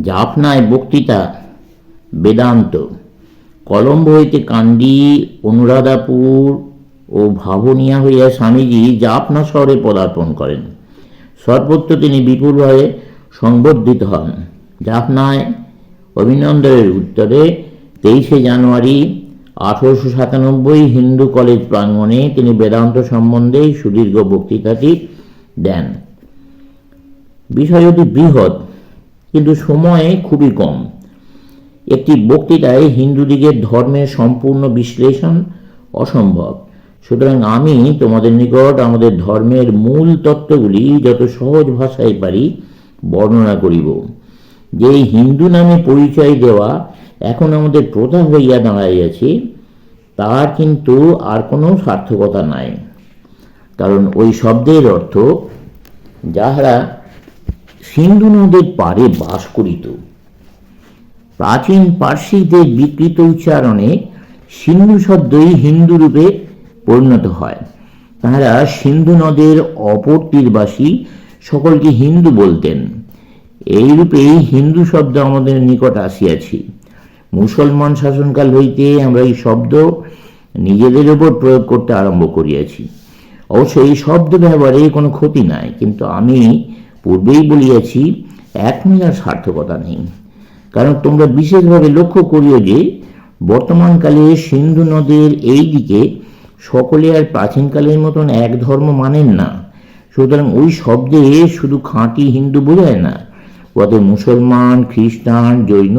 জাফনায় বক্তৃতা, বেদান্ত, কলম্বো হইতে কান্ডি, অনুরাধাপুর ও ভাবনিয়া হইয়া স্বামীজি জাফনা শহরে পদার্পণ করেন। সর্বত্র তিনি বিপুলভাবে সংবর্ধিত হন। জাফনায় অভিনন্দনের উত্তরে তেইশে জানুয়ারি আঠারোশো সাতানব্বই হিন্দু কলেজ প্রাঙ্গণে তিনি বেদান্ত সম্বন্ধে সুদীর্ঘ বক্তৃতাটি দেন। বিষয় অতি বৃহৎ। কিন্তু সময়ে খুবই কম। একটি বক্তৃতায় হিন্দুদিগের ধর্মের সম্পূর্ণ বিশ্লেষণ অসম্ভব। সুতরাং আমি তোমাদের নিকট আমাদের ধর্মের মূল তত্ত্বগুলি যত সহজ ভাষায় পারি বর্ণনা করিব। যে হিন্দু নামে পরিচয় দেওয়া এখন আমাদের প্রথা হইয়া দাঁড়াইয়াছে, তার কিন্তু আর কোনো সার্থকতা নাই। কারণ ওই শব্দের অর্থ, যাহারা সিন্ধু নদের পারে বাস করিত। প্রাচীন পার্সিদের বিকৃত উচ্চারণে সিন্ধু শব্দই হিন্দু রূপে পরিণত হয়। তাহারা সিন্ধু নদের অপর তীরবাসী সকলকে হিন্দু বলতেন। এই রূপেই হিন্দু শব্দ আমাদের নিকট আসিয়াছি। মুসলমান শাসনকাল হইতে আমরা এই শব্দ নিজেদের উপর প্রয়োগ করতে আরম্ভ করিয়াছি। অবশ্য এই শব্দ ব্যবহারে কোনো ক্ষতি নাই, কিন্তু আমি পূর্বেই বলিয়াছি এখনই আর সার্থকতা নেই। কারণ তোমরা বিশেষভাবে লক্ষ্য করিও যে, বর্তমানকালে সিন্ধু নদের এই দিকে সকলে আর প্রাচীনকালের মতন এক ধর্ম মানেন না। সুতরাং ওই শব্দে শুধু খাঁটি হিন্দু বোঝায় না উহাতে মুসলমান, খ্রিস্টান, জৈন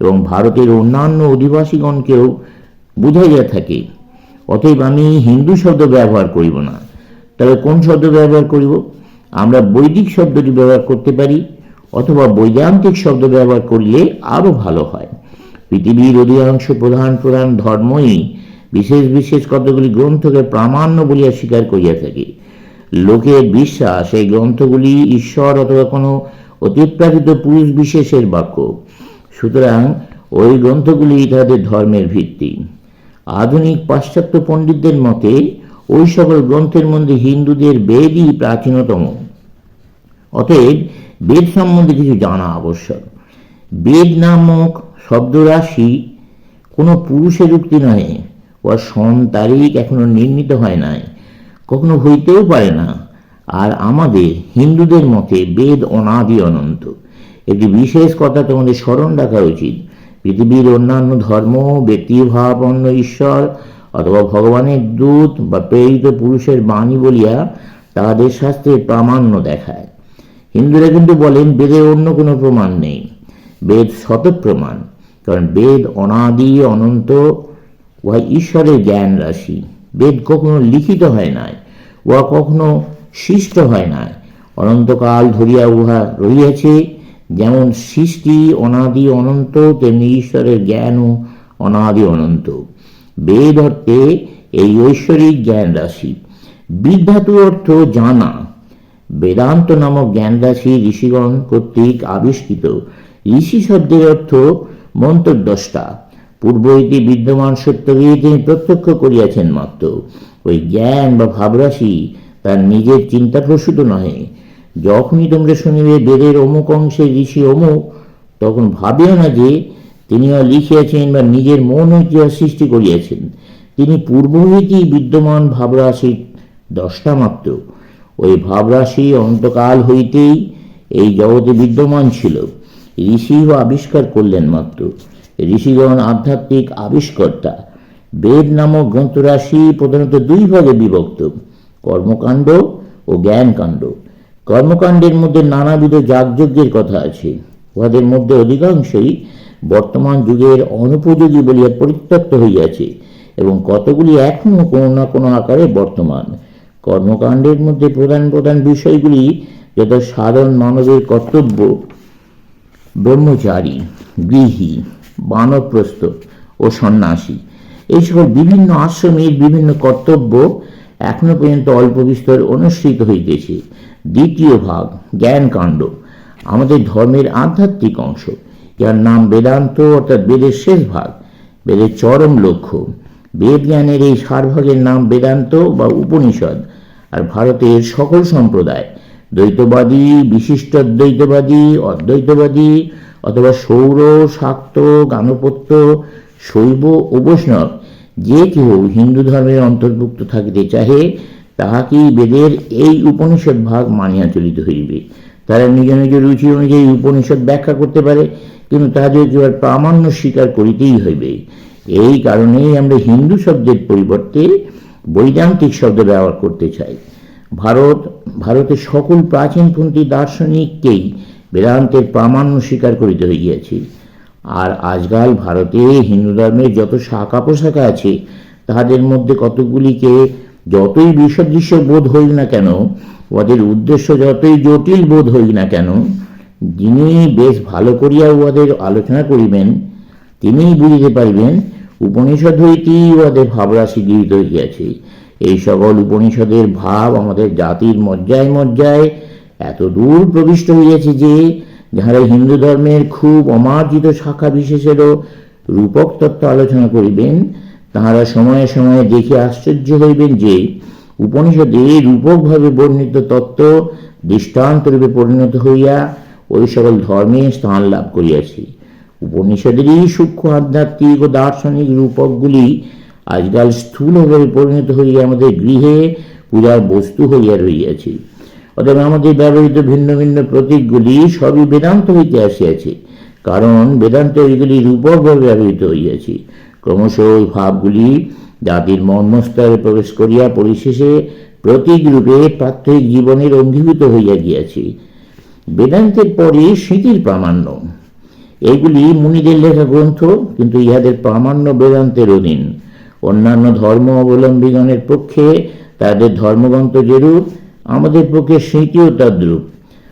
এবং ভারতের অন্যান্য অধিবাসীগণকেও বুঝাইয়া থাকে। অতএব আমি হিন্দু শব্দ ব্যবহার করিব না। তবে কোন শব্দ ব্যবহার করিব? আমরা বৈদিক শব্দটি ব্যবহার করতে পারি, অথবা বৈদান্তিক শব্দ ব্যবহার করলে আরও ভালো হয়। পৃথিবীর অধিকাংশ প্রধান প্রধান ধর্মই বিশেষ বিশেষ কতগুলি গ্রন্থকে প্রামাণ্য বলিয়া স্বীকার করিয়া থাকে। লোকের বিশ্বাস এই গ্রন্থগুলি ঈশ্বর অথবা কোনো অতিপ্রাকৃত পুরুষ বিশেষের বাক্য। সুতরাং ওই গ্রন্থগুলি তাদের ধর্মের ভিত্তি। আধুনিক পাশ্চাত্য পণ্ডিতদের মতে ওই সকল গ্রন্থের মধ্যে হিন্দুদের বেদই প্রাচীনতম। অতএব বেদ সম্বন্ধে কিছু জানা আবশ্যক। বেদ নামক শব্দরাশি কোনো পুরুষের উক্তি নয় ও সন তারিখ এখনও নির্মিত হয় নাই, কখনো হইতেও পারে না। আর আমাদের হিন্দুদের মতে বেদ অনাদি অনন্ত। একটি বিশেষ কথা তোমাদের স্মরণ রাখা উচিত। পৃথিবীর অন্যান্য ধর্ম ব্যক্তিভাবাপন্ন ঈশ্বর অথবা ভগবানের দূত বা প্রেরিত পুরুষের বাণী বলিয়া তাহাদের শাস্ত্রে প্রামাণ্য দেখায়। হিন্দুরা কিন্তু বলেন বেদের অন্য কোনো প্রমাণ নেই। বেদ শত প্রমাণ, কারণ বেদ অনাদি, অনন্ত, উহা ঈশ্বরের জ্ঞান রাশি। বেদ কখনো লিখিত হয় নাই, উহা কখনো সৃষ্ট হয় নাই। অনন্তকাল ধরিয়া উহা রহিয়াছে, যেমন সৃষ্টি অনাদি অনন্ত, তেমনি ঈশ্বরের জ্ঞানও অনাদি অনন্ত। বেদ অর্থে এই ঐশ্বরিক জ্ঞান রাশি। বিধাতু অর্থ জানা। বেদান্ত নামক জ্ঞান রাশি ঋষিগণ কর্তৃক আবিষ্কৃত। ঋষি শব্দের অর্থ মন্তর্দ্রষ্টা পূর্ব হইতে বিদ্যমান সত্যকে তিনি প্রত্যক্ষ করিয়াছেন মাত্র। ওই জ্ঞান বা ভাবরাশি তার নিজের চিন্তা প্রসূত নহে। যখনই তোমরা শুনিবে বেদের অমুক অংশে ঋষি অমুক, তখন ভাবিও না যে তিনিও লিখিয়াছেন বা নিজের মন হইতে সৃষ্টি করিয়াছেন। তিনি পূর্ব হইতেই বিদ্যমান ভাবরাশি দশটা মাত্র। ওই ভাবরাশি অন্তকাল হইতেই এই জগতে বিদ্যমান ছিল। ঋষিও আবিষ্কার করলেন মাত্র। ঋষিগণ আধ্যাত্মিক আবিষ্কর্তা। বেদ নামক গ্রন্থরাশি প্রধানত দুই ভাগে বিভক্ত, কর্মকাণ্ড ও জ্ঞানকাণ্ড। কর্মকাণ্ডের মধ্যে নানাবিধ যাগযজ্ঞের কথা আছে। উহাদের মধ্যে অধিকাংশই বর্তমান যুগের অনুপযোগী বলিয়া পরিত্যক্ত হইয়াছে এবং কতগুলি এখনও কোনো না কোনো আকারে বর্তমান। কর্মকাণ্ডের মধ্যে প্রধান প্রধান বিষয়গুলি যথা সাধারণ মানবের কর্তব্য, ব্রহ্মচারী, গৃহী, বানপ্রস্থ ও সন্ন্যাসী, এই সকল বিভিন্ন আশ্রমের বিভিন্ন কর্তব্য এখনও পর্যন্ত অল্প বিস্তর অনুসৃত হইতেছে। দ্বিতীয় ভাগ, জ্ঞানকাণ্ড, আমাদের ধর্মের আধ্যাত্মিক অংশ। যার নাম বেদান্ত, অর্থাৎ বেদের শেষ ভাগ, বেদের চরম লক্ষ্য। বেদ জ্ঞানের এই সারভাগের নাম বেদান্ত বা উপনিষদ, আর ভারতের সকল সম্প্রদায়, দ্বৈতবাদী, বিশিষ্ট দ্বৈতবাদী, অদ্বৈতবাদী, অথবা সৌর, শাক্ত, গানপত্য, শৈব ও বৈষ্ণব, যে কেউ হিন্দু ধর্মের অন্তর্ভুক্ত থাকিতে চাহে, তাহাকেই বেদের এই উপনিষদ ভাগ মানিয়া চলিতে হইবে। তারা নিজ নিজ রুচি অনুযায়ী উপনিষদ ব্যাখ্যা করতে পারে, কিন্তু তাহাদের কেবল প্রামাণ্য স্বীকার করিতেই হইবে। এই কারণেই আমরা হিন্দু শব্দের পরিবর্তে বৈদান্তিক শব্দ ব্যবহার করতে চাই। ভারত, ভারতের সকল প্রাচীনপন্থী দার্শনিককেই বেদান্তের প্রামাণ্য স্বীকার করিতে হইয়াছে। আর আজকাল ভারতে হিন্দু ধর্মের যত শাখা পোশাখা আছে, তাহাদের মধ্যে কতগুলিকে যতই বিসদৃশ্য বোধ হইল না কেন, উহাদের উদ্দেশ্য যতই জটিল বোধ হইল না কেন, যিনি বেশ ভালো করিয়া উহাদের আলোচনা করিবেন, তিনিই বুঝিতে পারিবেন উপনিষদ হইতেই উহাদের ভাবরাশি গৃহীত হইয়াছে। এই সকল উপনিষদের ভাব আমাদের জাতির মজ্জায় মজ্জায় এত দূর প্রবিষ্ট হইয়াছে যে, যাহারা হিন্দু ধর্মের খুব অমার্জিত শাখা বিশেষেরও রূপক তত্ত্ব আলোচনা করিবেন তাহারা সময়ে সময়ে দেখে আশ্চর্য হইবেন যে, উপনিষদে রূপকভাবে বর্ণিত তত্ত্ব দৃষ্টান্তরূপে পরিণত হইয়া ওই সকল ধর্মে স্থান লাভ করিয়াছে। উপনিষদেরই সূক্ষ্ম আধ্যাত্মিক ও দার্শনিক রূপকগুলি আজকাল স্থূলভাবে পরিণত হইয়া আমাদের গৃহে পূজার বস্তু হইয়া রহিয়াছে। অতএব আমাদের ব্যবহৃত ভিন্ন ভিন্ন প্রতীকগুলি সবই বেদান্ত হইতে আসিয়াছে, কারণ বেদান্ত এইগুলি রূপকভাবে ব্যবহৃত হইয়াছে। ক্রমশ ওই ভাবগুলি জাতির মর্মস্তরে প্রবেশ করিয়া পরিশেষে প্রতীক রূপে প্রাত্যহিক জীবনের অঙ্গীভূত হইয়া গিয়াছে। বেদান্তের পরে স্মৃতির প্রামাণ্য। এগুলি মুনিদের লেখা গ্রন্থ, কিন্তু ইহাদের প্রামাণ্য বেদান্তের অধীন। অন্যান্য ধর্ম অবলম্বীগণের পক্ষে তাদের ধর্মগ্রন্থ যেরূপ, আমাদের পক্ষে স্মৃতিও তদ্রূপ।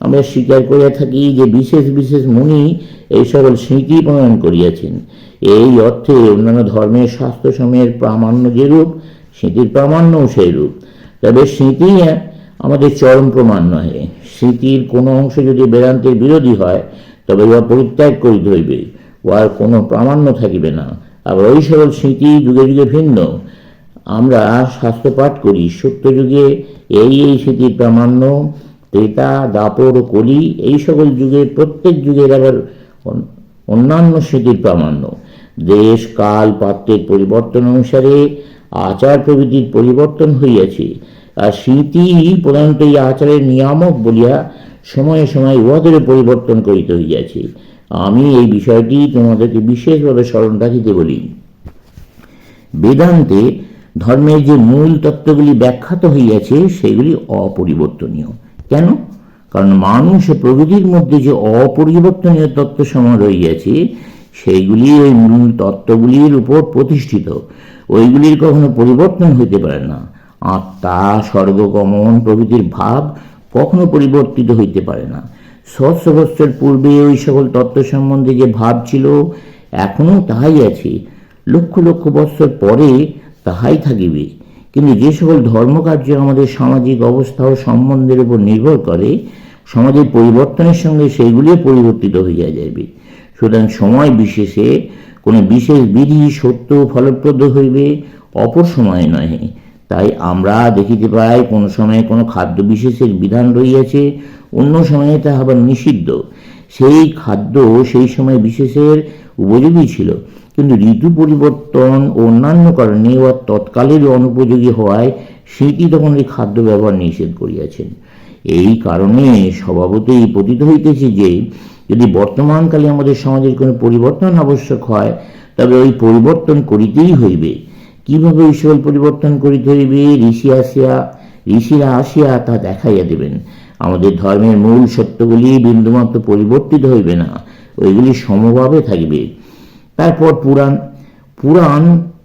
আমরা স্বীকার করিয়া থাকি যে বিশেষ বিশেষ মুনি এই সকল স্মৃতি প্রণয়ন করিয়াছেন। এই অর্থে অন্যান্য ধর্মের শাস্ত্র সময়ের প্রামাণ্য যেরূপ, স্মৃতির প্রামাণ্যও সেইরূপ। তবে স্মৃতি আমাদের চরম প্রমাণ নহে। স্মৃতির কোনো অংশ যদি বেদান্তের বিরোধী হয়, তবে উহা পরিত্যাগ করিতে হইবে। উহার কোনো প্রামাণ্য থাকিবে না। আবার ওই সকল স্মৃতি যুগে যুগে ভিন্ন। আমরা শাস্ত্র পাঠ করি সত্য যুগে এই এই স্মৃতির প্রামাণ্য ত্রেতা দাপর কলি, এই সকল যুগে, প্রত্যেক যুগের আবার অন্যান্য স্মৃতির প্রামাণ্য। দেশ, কাল, পাত্রের পরিবর্তন অনুসারে আচার প্রভৃতির পরিবর্তন হইয়াছে। আর স্মৃতি প্রধানত এই আচারের নিয়ামক বলিয়া সময়ে সময়ে উহাদেরও পরিবর্তন করিতে হইয়াছে। আমি এই বিষয়টি তোমাদেরকে বিশেষভাবে স্মরণ রাখিতে বলি। বেদান্তে ধর্মের যে মূল তত্ত্বগুলি ব্যাখ্যাত হইয়াছে, সেগুলি অপরিবর্তনীয়। কেন? কারণ মানুষ প্রকৃতির মধ্যে যে অপরিবর্তনীয় তত্ত্ব সমান রইয়াছে সেইগুলি ওই মূল তত্ত্বগুলির উপর প্রতিষ্ঠিত। ওইগুলির কখনো পরিবর্তন হইতে পারে না। আত্মা স্বর্গগমন প্রভৃতির ভাব কখনো পরিবর্তিত হইতে পারে না। সহস্র বৎসর পূর্বে ওই সকল তত্ত্ব সম্বন্ধে যে ভাব ছিল এখনও তাহাই আছে। লক্ষ লক্ষ বৎসর পরে তাহাই থাকিবে। কিন্তু যে সকল ধর্মকার্য আমাদের সামাজিক অবস্থা ও সম্বন্ধের উপর নির্ভর করে, সমাজের পরিবর্তনের সঙ্গে সেইগুলিও পরিবর্তিত হইয়া যাইবে। সুতরাং সময় বিশেষে কোনো বিশেষ বিধি, সত্য ফলপ্রদ হইবে, অপর সময়ে নহে। তাই আমরা দেখিতে পাই, কোন সময়ে কোনো খাদ্য বিশেষের বিধান রইয়াছে অন্য সময়ে তা আবার নিষিদ্ধ। সেই খাদ্য সেই সময় বিশেষের উপযোগী ছিল। কিন্তু ঋতু পরিবর্তন ও অন্যান্য কারণে বা তৎকালের অনুপযোগী হওয়ায় স্মৃতি তখন এই খাদ্য ব্যবহার নিষেধ করিয়াছেন। এই কারণে স্বভাবতই পতিত হইতেছে যে, যদি বর্তমানকালে আমাদের সমাজের কোনো পরিবর্তন আবশ্যক হয়, তবে ওই পরিবর্তন করিতেই হইবে। কীভাবে সকল পরিবর্তন করিতে হইবে? ঋষি আসিয়া, ঋষিরা আসিয়া তা দেখাইয়া দেবেন। আমাদের ধর্মের মূল সত্যগুলি বিন্দুমাত্র পরিবর্তিত হইবে না, ওইগুলি সমভাবে থাকবে। তারপর পুরাণ পুরাণ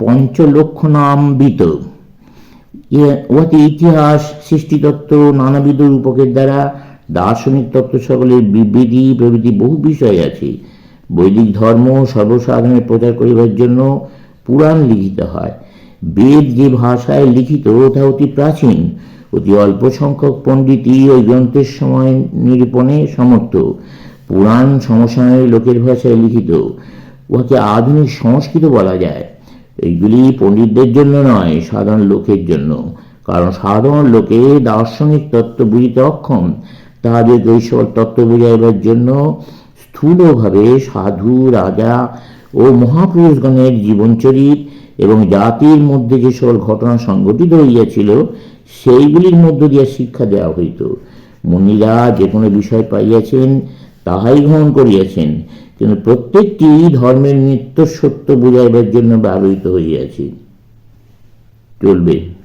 পঞ্চলক্ষ নামবিত উহাতে ইতিহাস, সৃষ্টিতত্ত্ব, নানাবিধ রূপকের দ্বারা দার্শনিক তত্ত্ব সকলের বিবৃতি, প্রভৃতি বহু বিষয় আছে। বৈদিক ধর্ম সর্বসাধারণের প্রচার করিবার জন্য পুরাণ লিখিত হয়। বেদ যে ভাষায় লিখিত, তা অতি প্রাচীন। অতি অল্প সংখ্যক পণ্ডিতই ওই গ্রন্থের সময় নিরূপণে সমর্থ। পুরাণ সমসাময়িক লোকের ভাষায় লিখিত। উহাকে আধুনিক সংস্কৃত বলা যায়। এইগুলি পণ্ডিতদের জন্য নয়, সাধারণ লোকের জন্য। কারণ সাধারণ লোকে দার্শনিক তত্ত্ব বুঝিতে অক্ষম। তাহাদেরকে ওই তত্ত্ব বুঝাইবার জন্য স্থূলভাবে সাধু, রাজা ও মহাপুরুষগণের জীবনচরিত এবং জাতির মধ্যে যে সকল ঘটনা সংঘটিত হইয়াছিল সেইগুলির মধ্য দিয়া শিক্ষা দেওয়া হইত। মনিরা যে কোনো বিষয় পাইয়াছেন, তাহাই গ্রহণ করিয়াছেন। কিন্তু প্রত্যেকটি ধর্মের নিত্য সত্য বুঝাইবার জন্য ব্যবহৃত হইয়াছে। চলবে।